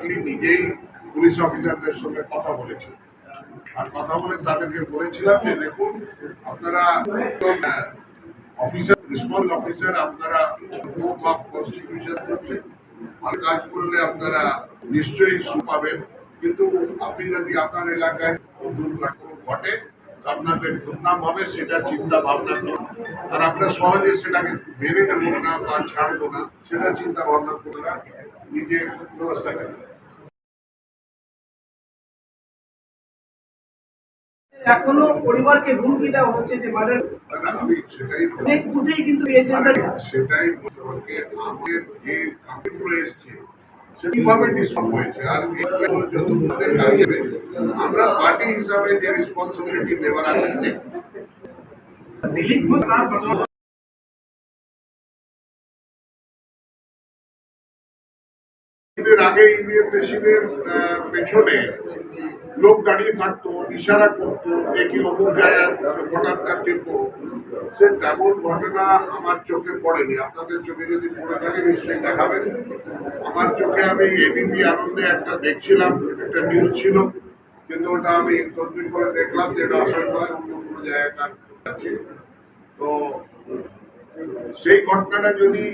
তিনি নিজেই পুলিশ অফিসারদের সঙ্গে কথা বলেছেন। আর কথা বলে তাদেরকে বলেছিলাম যে, দেখুন, আপনারা অফিসার, রেসপন্স অফিসার আপনারা ওথ অফ কনস্টিটিউশন করছেন। আর কাজ করলে আপনারা নিশ্চয়ই সু পাবেন। কিন্তু আপনি যদি আপনার এলাকায় দুর্ঘটনা ঘটে আপনাদের বদনাম হবে, সেটা চিন্তা ভাবনা করুন। আর আমরা সহজে সেটাকে মেনে নেব না বা ছাড়বো না, সেটা চিন্তা ভাবনা করে নিজের ব্যবস্থা এখনও পরিবারকে হুমকি দেওয়া হচ্ছে যে মার্ডার আমি সেটাই অনেক বুথেই কিন্তু সেটাই আমাদের যে কাপড়গুলো এসছে হয়েছে? আর কাছে আমরা পার্টি হিসাবে যে রেসপন্সিবিলিটি নেওয়ার আছে এর আগে ইভিএম মেশিনের পেছনে লোক দাঁড়িয়ে থাকতো, ইশারা করতো দেখি অমুক জায়গায় ভোটারটা টিপো সে তেমন ঘটনা আমার চোখে পড়েনি। আপনাদের চোখে যদি পড়ে থাকে, নিশ্চয়ই দেখাবেন। আমার চোখে আমি এবিপি আনন্দে একটা দেখছিলাম, একটা নিউজ ছিল, কিন্তু ওটা আমি তদবির করে দেখলাম যে এটা আসলে নয় অন্য কোনো জায়গায় আছে তো সেই ঘটনাটা যদি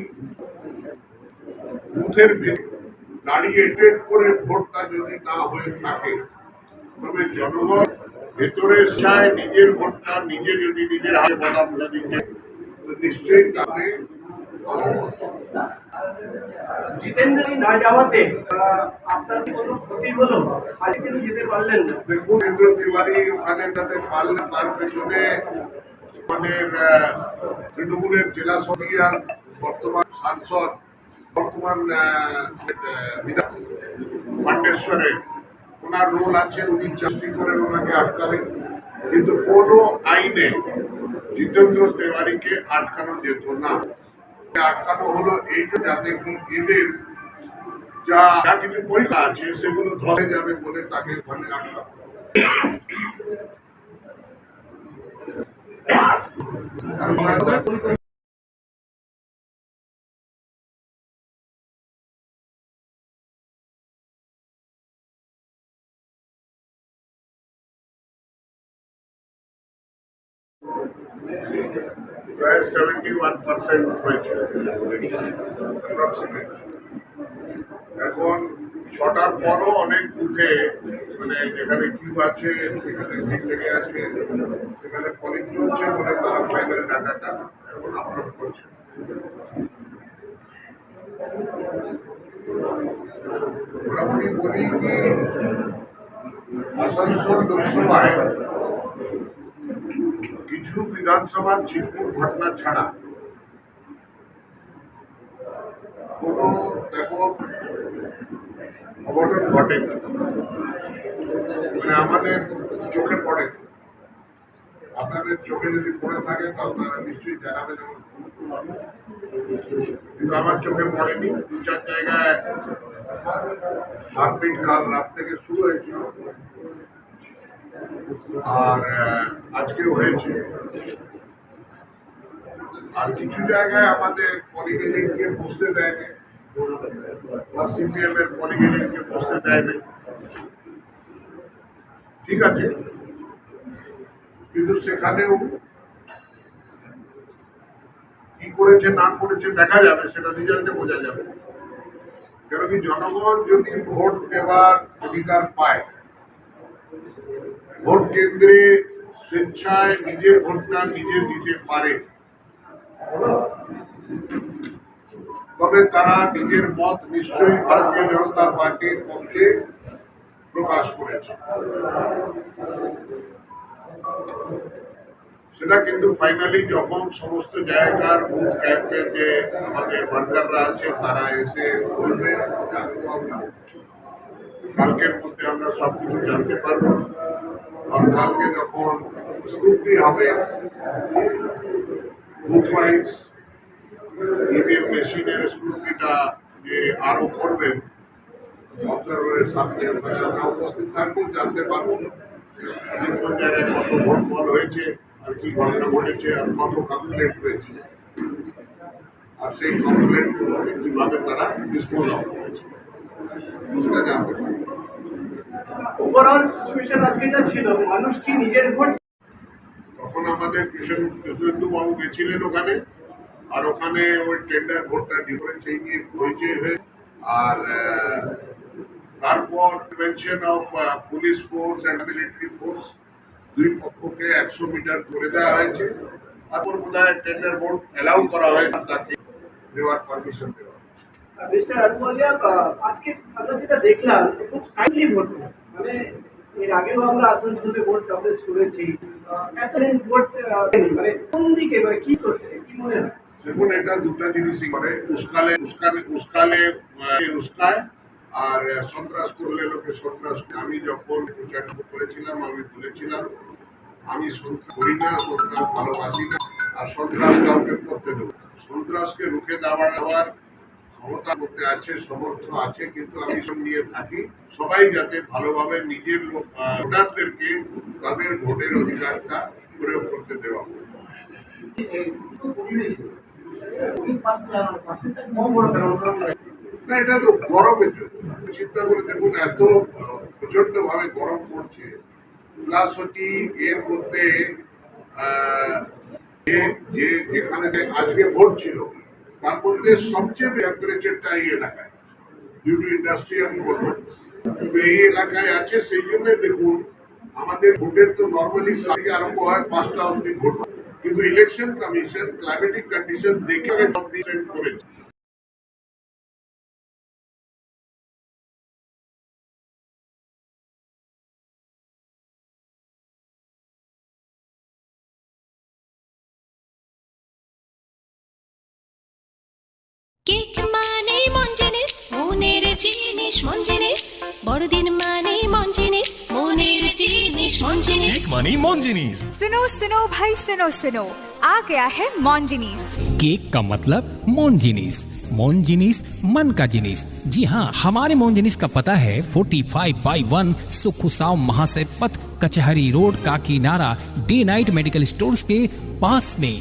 বুথের ভিতরে দাঁড়িয়ে করে ভোটটা যদি না হয়ে থাকে তবে জনগণ ভেতরে চায় নিজের ভোটটা নিজে যদি নিজের হাতে বাদাম যদি দেয়, তো নিশ্চয়ই তাতে জিতেন্দ্রই না যাওয়াতে আপনার কোনো ক্ষতি হলো? আজকে কিন্তু যেতে পারলেন দেখুন ইন্দ্র তিওয়ারি ওখানে তাতে তার পেছনে আমাদের তৃণমূলের জেলা সভাপতি আর বর্তমান সাংসদ বর্তমান পাণ্ডেশ্বরের ওনার রোল আছে, উনি চাকরি করে ওনাকে আটকালেন কিন্তু কোনো আইনে জিতেন্দ্র তেওয়ারিকে আটকানো যেত না। আটকানো হলো এই যে যাতে এদের যা যা কিছু পরীক্ষা আছে, সেগুলো ধরে যাবে বলে তাকে ওখানে আটকানো আর ওনাদের প্রায় সেভেন্টি ওয়ান পার্সেন্ট হয়েছে এখন ছটার পরও অনেক বুথে মানে যেখানে কিউ আছে, যেখানে ভিড় লেগে আছে, সেখানে পলিং চলছে বলে তারা ফাইনাল ডাটাটা এখন আপলোড করছে। মোটামুটি বলি কি, আসানসোল লোকসভায় বিধানসভার ছিটপুর ঘটনা ছাড়া কোনো অঘটন ঘটেনি। মানে আমাদের চোখে পড়ে। আপনাদের চোখে যদি পড়ে থাকে তো আপনারা নিশ্চয়ই জানাবেন। কিন্তু আমার চোখে পড়েনি। দু চার জায়গায় মারপিট কাল রাত থেকে শুরু হয়েছিল। আর আজকেও হয়েছে। আর কিছু জায়গায় আমাদের পলিগেজেন্টকে বসতে দেয়নি, বা সিপিএম এর পলিগেজেন্টকে বসতে দেয়নি। ঠিক আছে? কিন্তু সেখানেও কি করেছে, না করেছে দেখা যাবে, সেটা রেজাল্টে বোঝা যাবে। কেন কি জনগণ যদি ভোট দেওয়ার অধিকার পায় ভোট কেন্দ্রে স্বেচ্ছায় নিজের ভোটটা নিজে দিতে পারে। তবে তারা নিজের মত নিশ্চয়ই ভারতীয় জনতা পার্টির পক্ষে প্রকাশ করেছে। সেটা কিন্তু ফাইনালি যখন সমস্ত জায়গার বুথ ক্যাম্পের যে আমাদের ওয়ার্কাররা আছে, তারা এসে বলবে কালকের মধ্যে আমরা সব কিছু জানতে পারব। আর কালকে যখন স্ক্রুটনি হবে বুথ ওয়াইজ ইভিএম মেশিনের স্ক্রুটনিটা যে আরও করবেন অবজারভারের সামনে আমরা উপস্থিত থাকব, জানতে পারব যে কোন জায়গায় কত ভোট হয়েছে, আর কি ঘটনা ঘটেছে, আর কত কমপ্লেন্ট হয়েছে। আর সেই কমপ্লেন্টগুলোকে কীভাবে তারা ডিসপোজ অফ করেছে, সেটা জানতে পারি ওভারঅল সিচুয়েশন আজকে যা ছিল মানুষ কি নিজের ভোট তখন আমাদের কৃষ্ণ কৃষ্ণেন্দু বাবু গেছিলেন ওখানে আর ওখানে ওই টেন্ডার ভোটটা ডিফারেন্স এই নিয়ে হয়েছে হয়ে আর তারপর prevention of police force and military force দুই পক্ষকে একশো মিটার করে দেওয়া হয়েছে তারপর বোধ হয় টেন্ডার ভোট অ্যালাউ করা হয় না তাকে দেওয়ার পারমিশন দেওয়া হয়েছে। মিস্টার আজকে আমরা যেটা দেখলাম খুব সাইডলি ভোট মানে এর আগেও আমরা আসানসোলে ভোট করেছি। মানে কোন দিকে মানে কি করছে, কি মনে হয়? দেখুন, এটা দুটো জিনিসই করে। উস্কালে উস্কালে উস্কায়, আর সন্ত্রাস করলে লোকে সন্ত্রাস আমি যখন প্রচারণা করেছিলাম, আমি বলেছিলাম, আমি সন্ত্রাস করি না, সন্ত্রাস ভালোবাসি না, আর সন্ত্রাস কাউকে করতে দেবো সন্ত্রাসকে রুখে দেওয়া দেওয়ার ক্ষমতা করতে আছে, সমর্থ আছে, কিন্তু আমি সব নিয়ে থাকি। সবাই যাতে ভালোভাবে নিজের লোক ভোটারদেরকে তাদের ভোটের অধিকারটা প্রয়োগ করতে দেওয়া। না, এটা তো গরমের জন্য চিন্তা করে দেখুন, এত প্রচণ্ড ভাবে গরম পড়ছে। প্লাস হচ্ছে এর মধ্যে যে যেখানে আজকে ভোট ছিল তার মধ্যে সবচেয়ে টেম্পারেচারটা এই এলাকায় ডিউ টু ইন্ডাস্ট্রিয়াল কিন্তু এই এলাকায় আছে, সেই জন্য দেখুন, আমাদের ভোটের তো নর্মালি সাথে আরম্ভ হয় পাঁচটা অব্দি ভোট। কিন্তু ইলেকশন কমিশন ক্লাইমেটিক কন্ডিশন দেখে করেছে জিনিস মন জিনিস বড়দিন মানে মন জিনিস মনের জিনিস মন জিনিস एक मनी मोन्जिनीस सुनो सुनो भाई सुनो सुनो आ गया है मॉन्जिनीस केक का मतलब मोनजिनिस मोनजिनिस मन का जिनिस जी हाँ हमारे मोनजिनिस का पता है 45 बाई वन सुखुसाव महाशय पथ Kachahri road Kakinada day night medical stores के पास में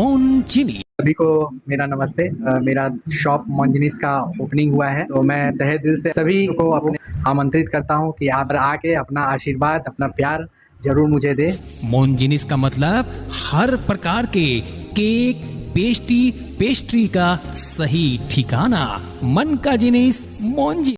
मोनजिनी सभी को मेरा नमस्ते। अ, मेरा शॉप मॉन्जनिस का ओपनिंग हुआ है तो मैं तहे दिल से सभी को अपने आमंत्रित करता हूँ कि आप आके अपना आशीर्वाद अपना प्यार ज़रूर मुझे दें। मोनजिनिस का मतलब हर प्रकार के केक पेस्ट्री पेस्ट्री का सही ठिकाना। मन का जिनिस मोनजी